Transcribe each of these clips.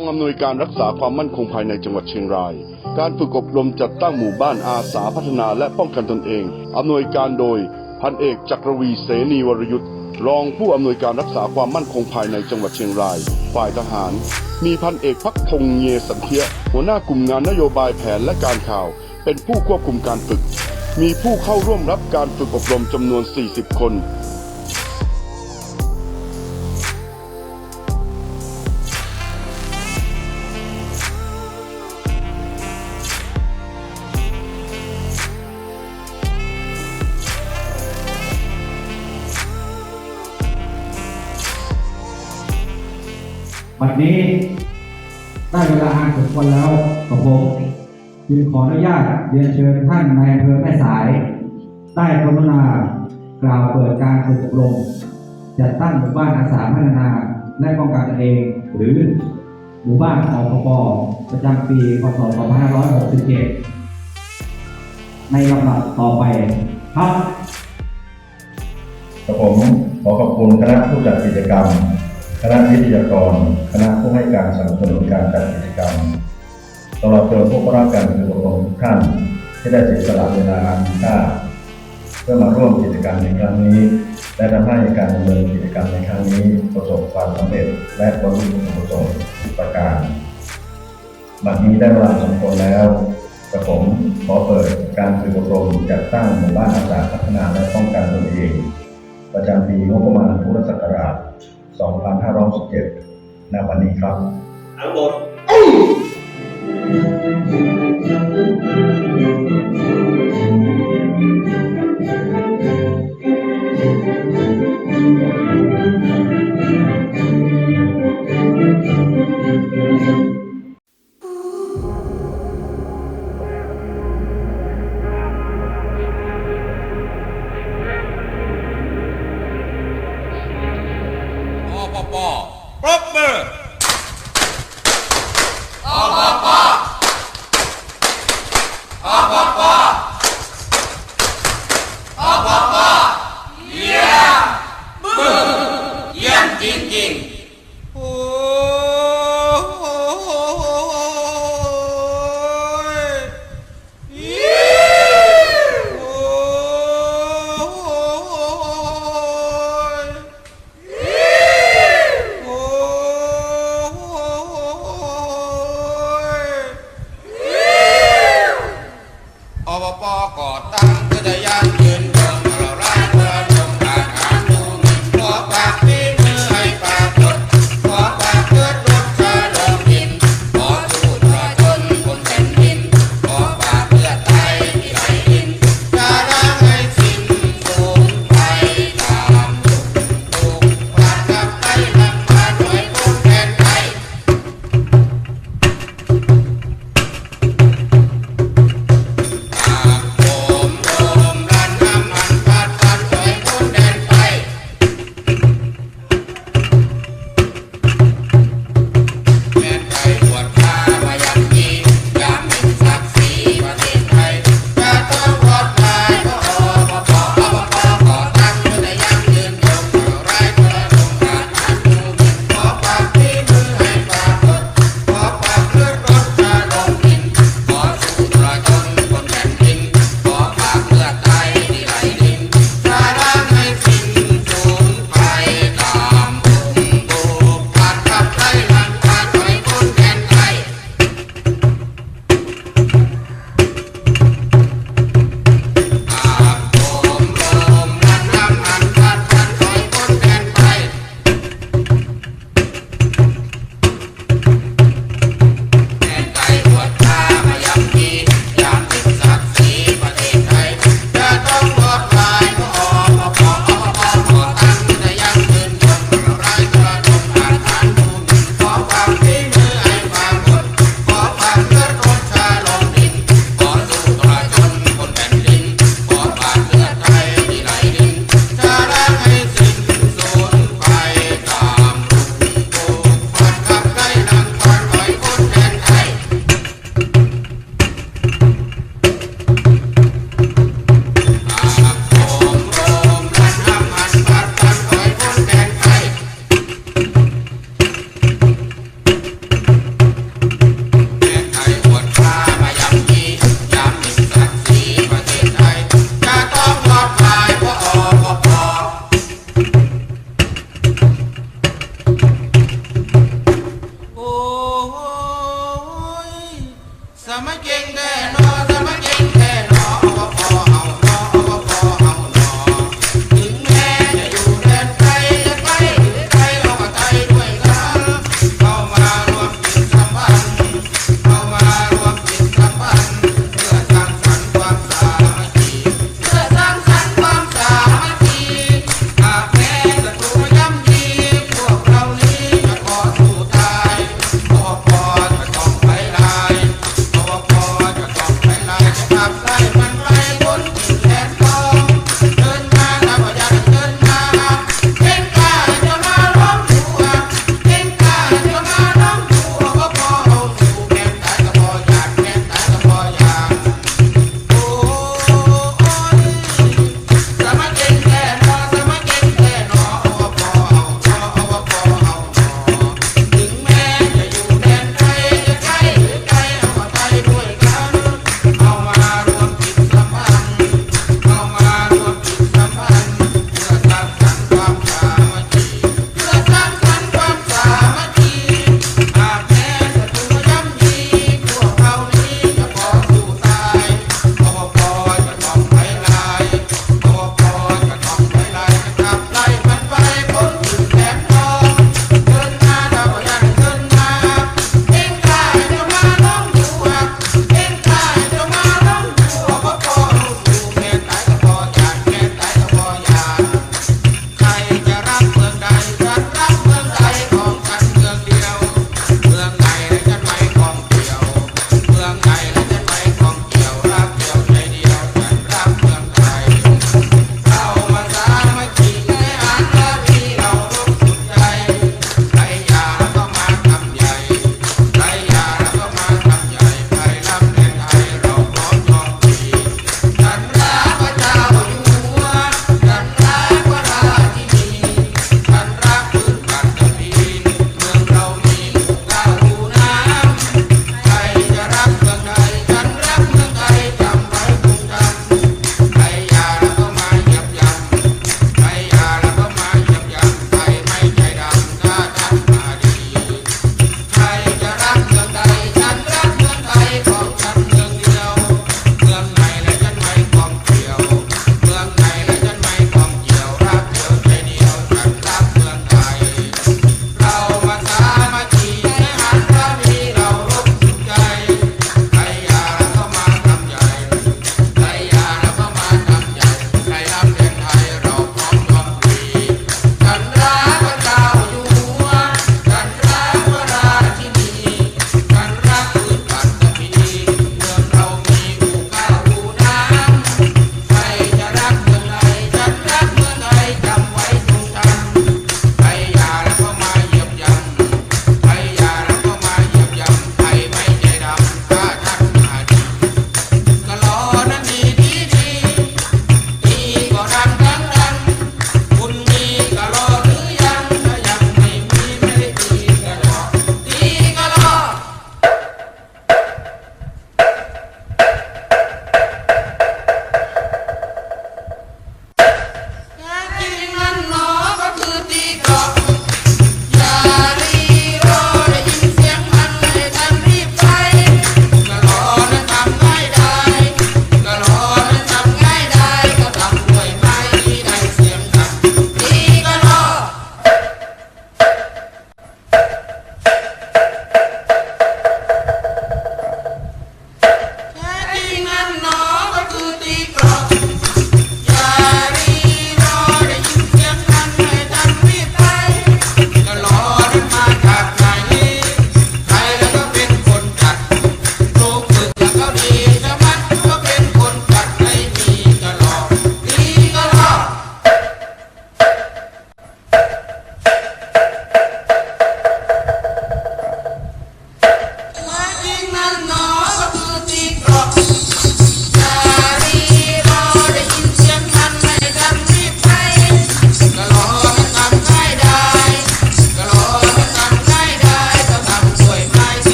องอำนวยการรักษาความมั่นคงภายในจังหวัดเชียงราย การฝึกอบรมจัดตั้งหมู่บ้านอาสาพัฒนาและป้องกันตนเองอำนวยการโดยพันเอกจักรวีเสนีวรยุทธ์รองผู้อำนวยการรักษาความมั่นคงภายในจังหวัดเชียงราย ฝ่ายทหาร มีพันเอกพักพงเยสันเทียหัวหน้ากลุ่มงานนโยบายแผนและการข่าว เป็นผู้ควบคุมการฝึก มีผู้เข้าร่วมรับการฝึกอบรมจำนวน 40 คน นี้ได้เวลาอันสมควรแล้วกับผมจึงขออนุญาตเรียนเชิญท่านนายอำเภอแม่สายได้กรุณากล่าวเปิดการฝึกอบรมจัดตั้งหมู่บ้านอาสาพัฒนาและป้องกันตนเอง หรือหมู่บ้านอปปประจำปีพศ 2567 ในลำดับต่อไปครับกับผมขอขอบคุณคณะผู้จัดกิจกรรม คณะวิทยากร คณะผู้ให้การสนับสนุนการจัดกิจกรรมตลอดจนผู้เข้ารับการฝึกอบรมทุกท่านที่ได้เสียสละเวลาอันมีค่าเพื่อมาร่วมกิจกรรมในครั้งนี้ และทำให้การดำเนินกิจกรรมในครั้งนี้ประสบความสำเร็จและบรรลุจุดประสงค์ทุกประการบัดนี้ได้เวลาสมควรแล้วกระผมขอเปิดการฝึกอบรมจัดตั้งหมู่บ้านอาสาพัฒนาและป้องกันตนเอง ประจำปีงบประมาณพุทธศักราช 2517ณวันนี้ครับทั้งหมด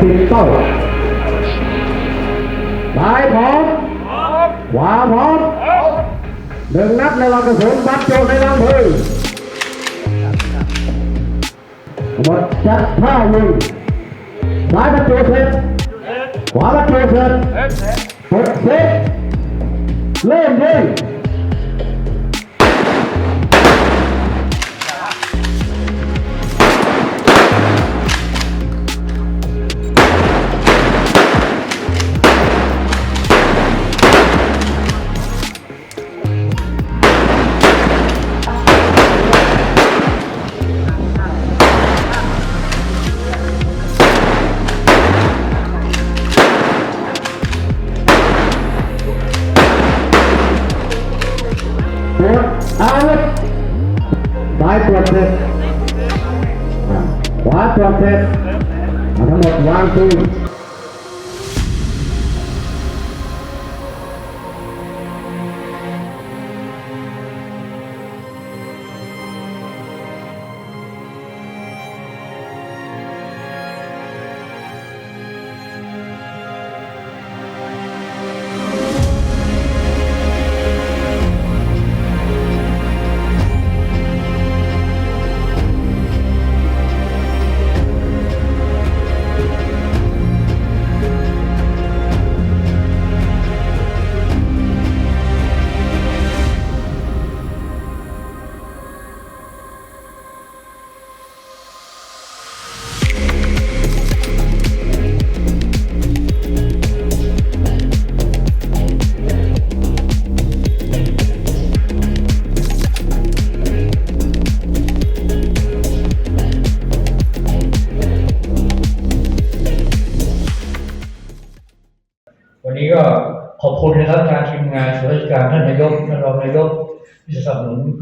ติดต้าซ้ายพร้อมขวาพร้อมหนึ่งนัดในลำกระสุนบัดโจในลำพลิงหมดจัดท่ายิงซ้ายประตูเสร็จขวาประตูเสร็จหมดเสร็จเริ่มยิง สร็จเอาทั้งหมดวางปื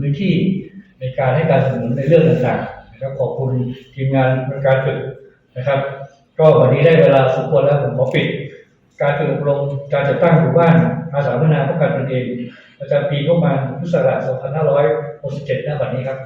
พื้นที่ในการให้การสนับสนุนในเรื่องต่างๆนะครับขอบคุณทีมงานในการฝึกนะครับ ก็วันนี้ได้เวลาสมควรแล้วผมขอปิด การฝึกอบรมการจัดตั้งหมู่บ้านอาสาพัฒนาป้องกันตนเองประจำปีประมาณพุทธศักราช2567ณบัดนี้ครับ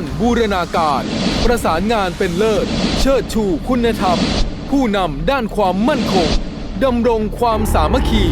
นบูรณาการ ประสานงานเป็นเลิศ เชิดชูคุณธรรม ผู้นำด้านความมั่นคงดำรงความสามัคคี